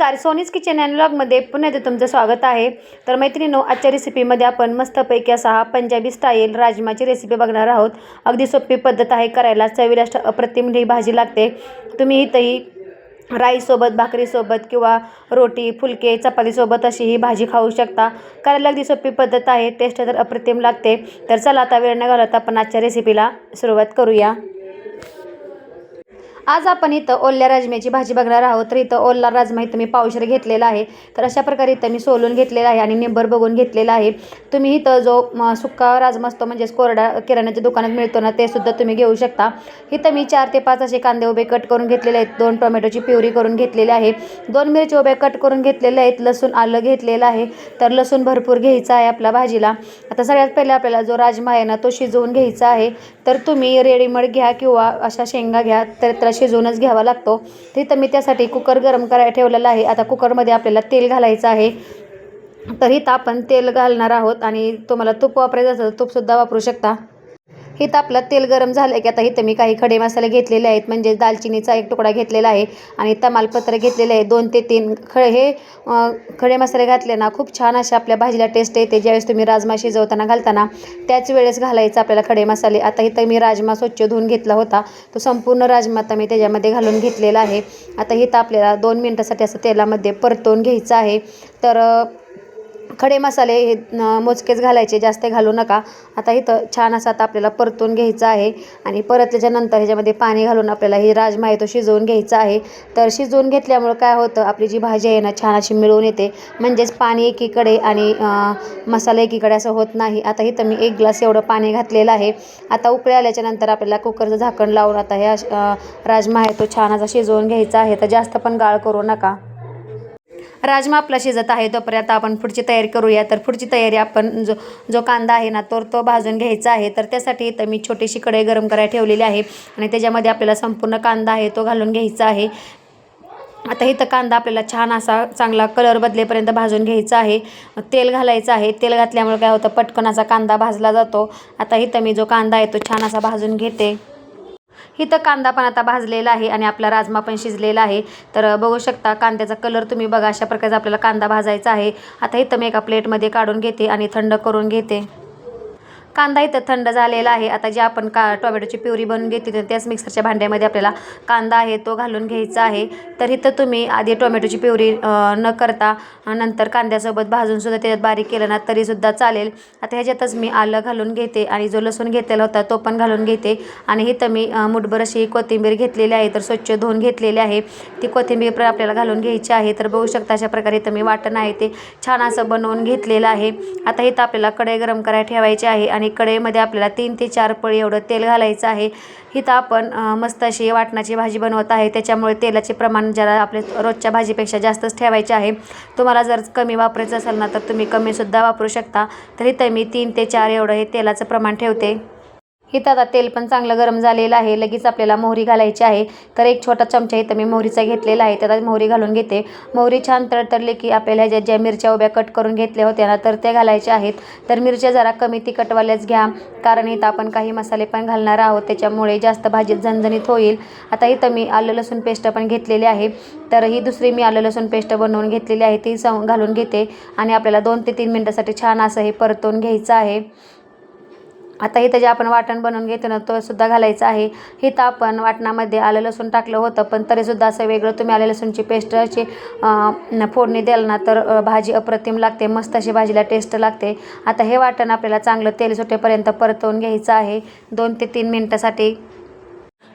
नमस्कार सोनीज kitchen and ब्लॉगमध्ये पुन्हा एकदा तुमचं स्वागत आहे. तर मैत्रिणीनो आजच्या रेसिपीमध्ये आपण मस्तपैकी असा हा पंजाबी स्टाईल राजमाची रेसिपी बघणार आहोत. अगदी सोपी पद्धत आहे करायला चवीला अप्रतिम ही भाजी लागते. तुम्ही इथंही राईसोबत भाकरीसोबत किंवा रोटी फुलके चपातीसोबत अशी ही भाजी खाऊ शकता. करायला अगदी सोपी पद्धत आहे टेस्ट तर अप्रतिम लागते. तर चला आता वेळ न घालवता आपण आजच्या रेसिपीला सुरुवात करूया. आज आपण इथं ओल्या राजम्याची भाजी बघणार आहोत. तर इथं ओला राजमा इथं मी पावशेर घेतलेला आहे. तर अशा प्रकारे इथं मी सोलून घेतलेला आहे आणि निंबर बघून घेतलेला आहे. तुम्ही इथं जो म, सुक्का राजमा असतो म्हणजेच कोरडा किराण्याच्या दुकानात मिळतो ना ते सुद्धा तुम्ही घेऊ शकता. इथं मी चार ते पाच असे कांदे उभे कट करून घेतलेले आहेत. दोन टोमॅटोची प्युरी करून घेतलेली आहे. दोन मिरची उभे कट करून घेतलेले आहेत. लसूण आलं घेतलेलं आहे. तर लसूण भरपूर घ्यायचं आहे आपल्या भाजीला. आता सगळ्यात पहिले आपल्याला जो राजमा आहे ना तो शिजवून घ्यायचा आहे. तर तुम्ही रेडीमेड घ्या किंवा अशा शेंगा घ्या. तर आपल्याला शिजवूनच घ्यावा लागतो. तिथं मी त्यासाठी कुकर गरम करायला ठेवलेला आहे. आता कुकरमध्ये आपल्याला तेल घालायचं आहे. तर इथं आपण तेल घालणार आहोत आणि तुम्हाला तूप वापरायचं असेल तर तूपसुद्धा वापरू शकता. इथं आपलं तेल गरम झालं की आता इथं मी काही खडे मसाले घेतलेले आहेत म्हणजे दालचिनीचा एक तुकडा घेतलेला आहे आणि तमालपत्र घेतलेले आहे. दोन ते तीन ख हे खडे मसाले घातले ना खूप छान अशा आपल्या भाजीला टेस्ट येते. ज्यावेळेस तुम्ही राजमा शिजवताना घालताना त्याच वेळेस घालायचं आपल्याला खडे मसाले. आता इथं मी राजमा स्वच्छ धुवून घेतला होता. तो संपूर्ण राजमा आता मी त्याच्यामध्ये घालून घेतलेला आहे. आता इथं आपल्याला दोन मिनटासाठी असं तेलामध्ये परतवून घ्यायचं आहे. तर खडे मसाले हे मोजकेच घालायचे जास्त घालू नका. आता इथं छान असं आता आपल्याला परतून घ्यायचं आहे आणि परतल्याच्यानंतर ह्याच्यामध्ये पाणी घालून आपल्याला ही राजमा आहे तो शिजवून घ्यायचा आहे. तर शिजवून घेतल्यामुळं काय होतं आपली जी भाजी आहे ना छान अशी मिळून येते. म्हणजेच पाणी एकीकडे आणि मसाला एकीकडे असं होत नाही. आता इथं मी एक ग्लास एवढं पाणी घातलेलं आहे. आता उकळी आल्याच्यानंतर आपल्याला कुकरचं झाकण लावून आता ह्या राजमा आहे तो छान असा शिजवून घ्यायचा आहे. तर जास्त पण गाळ करू नका. राजमा आपला शिजत आहे तोपर्यंत आपण पुढची तयारी करूया. तर पुढची तयारी आपण जो जो कांदा आहे ना तर तो भाजून घ्यायचा आहे. तर त्यासाठी इथं मी छोटीशी कढई गरम करायला ठेवलेली आहे आणि त्याच्यामध्ये आपल्याला संपूर्ण कांदा आहे तो घालून घ्यायचा आहे. आता इथं कांदा आपल्याला छान असा चांगला कलर बदलेपर्यंत भाजून घ्यायचा आहे. तेल घालायचं आहे. तेल घातल्यामुळे काय होतं पटकन असा कांदा भाजला जातो. आता इथं मी जो कांदा आहे तो छान असा भाजून घेते. इथं कांदा पण आता भाजलेला आहे आणि आपला राजमा पण शिजलेला आहे. तर बघू शकता कांद्याचा कलर तुम्ही बघा अशा प्रकारचा आपल्याला कांदा भाजायचा आहे. आता इथं मी एका प्लेटमध्ये काढून घेते आणि थंड करून घेते. कांदा इथं थंड झालेला आहे. आता जे आपण का टोमॅटोची प्युरी बनवून घेतली तर त्याच मिक्सरच्या भांड्यामध्ये आपल्याला कांदा आहे तो घालून घ्यायचा आहे. तर इथं तुम्ही आधी टोमॅटोची प्युरी न करता नंतर कांद्यासोबत भाजूनसुद्धा त्याच्यात बारीक केलं ना तरीसुद्धा चालेल. आता ह्याच्यातच मी आलं घालून घेते आणि जो लसूण घेतलेला होता तो पण घालून घेते. आणि इथं मी मुठभर अशी कोथिंबीर घेतलेली आहे तर स्वच्छ धुवून घेतलेली आहे. ती कोथिंबीर पण आपल्याला घालून घ्यायची आहे. तर बघू शकता अशा प्रकारे इथं मी वाटण आहे ते छान असं बनवून घेतलेलं आहे. आता इथं आपल्याला कढई गरम करायला ठेवायची आहे आणि कढईमध्ये आपल्याला तीन ते चार पळी एवढं तेल घालायचं आहे. इथं आपण मस्त अशी वाटणाची भाजी बनवत आहे. त्याच्यामुळे तेलाचे प्रमाण जरा आपल्या रोजच्या भाजीपेक्षा जास्तच ठेवायचे आहे. तुम्हाला जर कमी वापरायचं असेल ना तर तुम्ही कमीसुद्धा वापरू शकता. तर इथं मी तीन ते चार एवढं हे तेलाचं प्रमाण ठेवते. इथं आता तेल पण चांगलं गरम झालेलं आहे. लगेच आपल्याला मोहरी घालायची आहे. तर एक छोटा चमचा इथं मी मोहरीचा घेतलेला आहे. त्यात मोहरी घालून घेते. मोहरी छान तडतडली की आपल्याला ज्या ज्या मिरच्या उभ्या कट करून घेतल्या होत्या ना तर त्या घालायच्या आहेत. तर मिरच्या जरा कमी तिखटवाल्याच घ्या. कारण इथं आपण काही मसाले पण घालणार आहोत. त्याच्यामुळे जास्त भाजीत झणझणीत होईल. आता इथं मी आलं लसूण पेस्ट पण घेतलेली आहे. तर ही दुसरी मी आलं लसूण पेस्ट बनवून घेतलेली आहे. ती स घालून घेते. आणि आपल्याला दोन ते तीन मिनटासाठी छान असं हे परतून घ्यायचं आहे. आता इथं जे आपण वाटण बनवून घेतो ना तो सुद्धा घालायचा आहे. इथं आपण वाटणामध्ये आलं लसूण टाकलं होतं पण तरीसुद्धा असं वेगळं तुम्ही आलं लसूणची पेस्ट अशी फोडणी द्याल ना तर भाजी अप्रतिम लागते मस्त अशी भाजीला टेस्ट लागते. आता हे वाटण आपल्याला चांगलं तेल सुटेपर्यंत परतवून घ्यायचं आहे. दोन ते तीन मिनटासाठी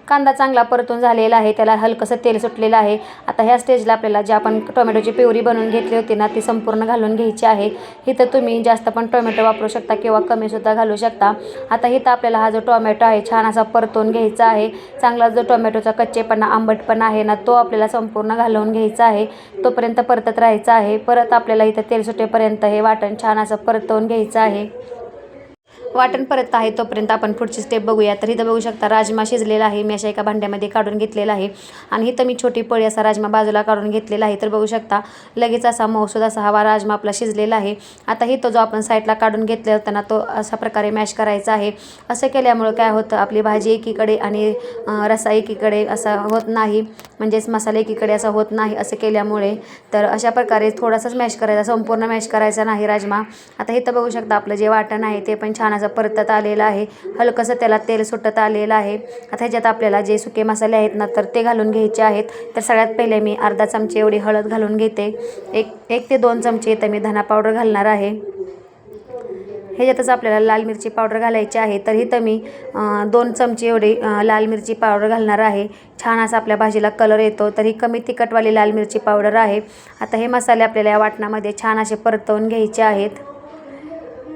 कांदा चांगला परतून झालेला आहे त्याला हलकंसं तेल सुटलेलं आहे. आता ह्या स्टेजला आपल्याला जी आपण टोमॅटोची प्युरी बनवून घेतली होती ना ती संपूर्ण घालून घ्यायची आहे. इथं तुम्ही जास्त पण टोमॅटो वापरू शकता किंवा कमीसुद्धा घालू शकता. आता इथं आपल्याला हा जो टोमॅटो आहे छान असा परतून घ्यायचा आहे. चांगला जो टोमॅटोचा कच्चेपणा आंबटपणा आहे ना तो आपल्याला संपूर्ण घालवून घ्यायचा आहे. तोपर्यंत परतत राहायचा आहे. परत आपल्याला इथं तेल सुटेपर्यंत हे वाटण छान असं परतवून घ्यायचं आहे. वाटण परत आहे तोपर्यंत आपण पुढची स्टेप बघूया. तर इथं बघू शकता राजमा शिजलेला आहे. मी अशा एका भांड्यामध्ये काढून घेतलेला आहे. आणि इथं मी छोटी पळी असा राजमा बाजूला काढून घेतलेला आहे. तर बघू शकता लगेच असा मौसूद असा हवा राजमा आपला शिजलेला आहे. आता इथं तो जो आपण साईडला काढून घेतला होता ना तो अशा प्रकारे मॅश करायचा आहे. असं केल्यामुळं काय होतं आपली भाजी एकीकडे आणि रसा एकीकडे असा होत नाही. म्हणजेच मसाला एकीकडे असा होत नाही. असं केल्यामुळे तर अशा प्रकारे थोडासाच मॅश करायचा संपूर्ण मॅश करायचा नाही राजमा. आता इथं बघू शकता आपलं जे वाटण आहे ते पण छान असं परतत आलेलं आहे. हलकंसं त्याला तेल सुटत आलेलं आहे. आता ह्याच्यात आपल्याला जे सुके मसाले आहेत ना तर ते घालून घ्यायचे आहेत. तर सगळ्यात पहिले मी अर्धा चमचे एवढी हळद घालून घेते. एक एक ते दोन चमचे इथं मी धना पावडर घालणार आहे. ह्याच्यातच आपल्याला लाल मिरची पावडर घालायची आहे. तर इथं मी दोन चमचे एवढी लाल मिरची पावडर घालणार आहे. छान असा आपल्या भाजीला कलर येतो. तर ही कमी तिखटवाली लाल मिरची पावडर आहे. आता हे मसाले आपल्याला या वाटणामध्ये छान असे परतवून घ्यायचे आहेत.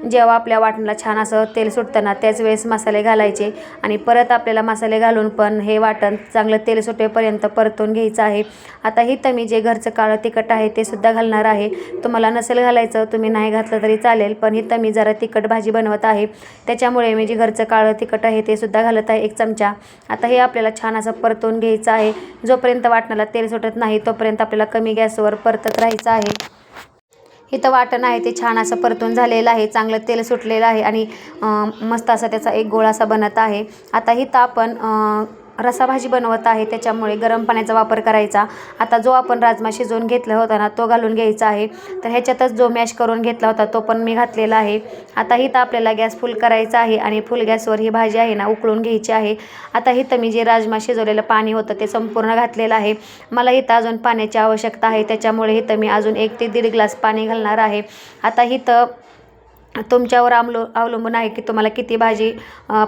जेव्हा आपल्या वाटणाला छान असं तेल सुटतं ना त्याच वेळेस मसाले घालायचे आणि परत आपल्याला मसाले घालून पण हे वाटण चांगलं तेल सुटेपर्यंत परतून घ्यायचं आहे. आता इथं मी जे घरचं काळं तिखट आहे ते सुद्धा घालणार आहे. तुम्हाला नसेल घालायचं तुम्ही नाही घातलं तरी चालेल पण इथं मी जरा तिखट भाजी बनवत आहे. त्याच्यामुळे मी जे घरचं काळं तिखट आहे ते सुद्धा घालत आहे एक चमचा. आता हे आपल्याला छान असं परतून घ्यायचं आहे. जोपर्यंत वाटणाला तेल सुटत नाही तोपर्यंत आपल्याला कमी गॅसवर परतत राहायचं आहे. इथं वाटण आहे ते छान असं परतून झालेलं आहे चांगलं तेल सुटलेलं आहे आणि मस्त असा त्याचा एक गोळा असा बनत आहे. आता इथं आपण रसाभाजी बनवत आहे त्याच्यामुळे गरम पाण्याचा वापर करायचा. आता जो आपण राजमा शिजवून घेतला होता ना तो घालून घ्यायचा आहे. तर ह्याच्यातच जो मॅश करून घेतला होता तो पण मी घातलेला आहे. आता हिथं आपल्याला गॅस फुल करायचा आहे आणि फुल गॅसवर ही भाजी आहे ना उकळून घ्यायची आहे. आता हिथं मी जे राजमा शिजवलेलं पाणी होतं ते संपूर्ण घातलेलं आहे. मला इथं अजून पाण्याची आवश्यकता आहे त्याच्यामुळे इथं मी अजून एक ते दीड ग्लास पाणी घालणार आहे. आता इथं तुमच्यावर अवलो अवलंबून आहे की तुम्हाला किती भाजी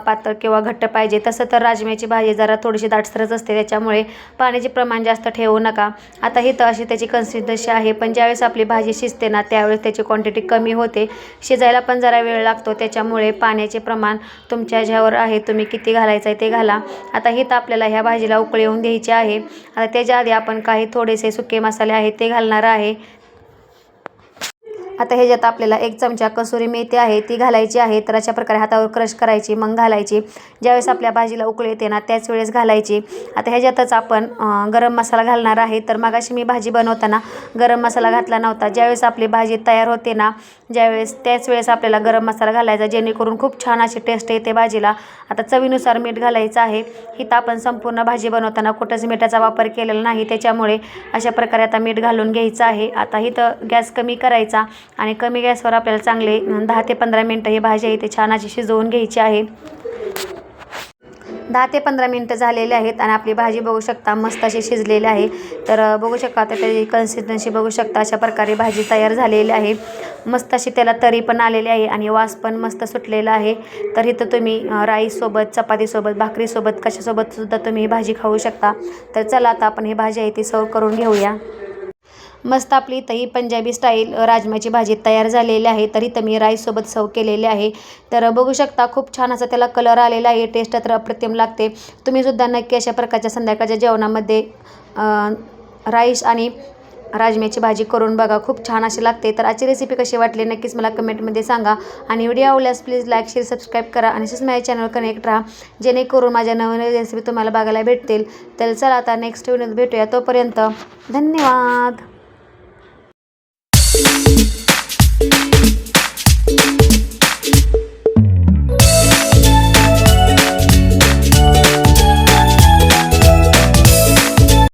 पातळ किंवा घट्ट पाहिजे. तसं तर राजम्याची भाजी जरा थोडीशी दाटसरच असते त्याच्यामुळे पाण्याचे प्रमाण जास्त ठेवू नका. आता ही तर अशी त्याची कन्सिस्टन्सी आहे पण ज्यावेळेस आपली भाजी शिजते ना त्यावेळेस त्याची क्वांटिटी कमी होते. शिजायला पण जरा वेळ लागतो त्याच्यामुळे पाण्याचे प्रमाण तुमच्या ज्यावर आहे तुम्ही किती घालायचं आहे ते घाला. आता ही तर आपल्याला ह्या भाजीला उकळी येऊन द्यायची आहे. आता त्याच्या आधी आपण काही थोडेसे सुके मसाले आहेत ते घालणार आहे. आता ह्याच्यात आपल्याला एक चमचा कसुरी मेथी आहे ती घालायची आहे तर अशा प्रकारे हातावर क्रश करायची मग घालायची. ज्यावेळेस आपल्या भाजीला उकळी येते ना त्याच वेळेस घालायची. आता ह्याच्यातच आपण गरम मसाला घालणार आहे तर मगाशी मी भाजी बनवताना गरम मसाला घातला नव्हता. ज्यावेळेस आपली भाजी तयार होते ना ज्यावेळेस त्याच वेळेस आपल्याला गरम मसाला घालायचा जेणेकरून खूप छान अशी टेस्ट येते भाजीला. आता चवीनुसार मीठ घालायचं आहे. इथं आपण संपूर्ण भाजी बनवताना कुठंच मिठाचा वापर केलेला नाही. त्याच्यामुळे अशा प्रकारे आता मीठ घालून घ्यायचं आहे. आता इथं गॅस कमी करायचा. आणि कमी गॅसवर आपल्याला चांगले दहा ते पंधरा मिनटं ही भाजी आहे ते छान अशी शिजवून घ्यायची आहे. दहा ते पंधरा मिनटं झालेले आहेत आणि आपली भाजी बघू शकता मस्त अशी शिजलेली आहे. तर बघू शकता आता त्याची कन्सिस्टन्सी बघू शकता अशा प्रकारे भाजी तयार झालेली आहे. मस्त अशी त्याला तरी पण आलेली आहे आणि वास पण मस्त सुटलेला आहे. तर इथं तुम्ही राईससोबत चपातीसोबत भाकरीसोबत कशासोबत सुद्धा तुम्ही ही भाजी खाऊ शकता. तर चला आता आपण ही भाजी आहे ती सर्व करून घेऊया. मस्त आपली इथंही पंजाबी स्टाईल राजमाची भाजी तयार झालेली आहे. तर इथं मी राईससोबत सर्व केलेली आहे. तर बघू शकता खूप छान असा त्याला कलर आलेला आहे. टेस्ट तर अप्रतिम लागते. तुम्ही सुद्धा नक्की अशा प्रकारच्या संध्याकाळच्या जेवणामध्ये राईस आणि राजम्याची भाजी करून बघा. खूप छान अशी लागते. तर आजची रेसिपी कशी वाटली नक्कीच मला कमेंटमध्ये सांगा. आणि व्हिडिओ आवडल्यास प्लीज लाईक शेअर सबस्क्राईब करा. आणि असेच माझ्या चॅनल कनेक्ट राहा. जेणेकरून माझ्या नवीन रेसिपी तुम्हाला बघायला भेटतील. तर चला आता नेक्स्ट व्हिडिओ भेटूया. तोपर्यंत धन्यवाद.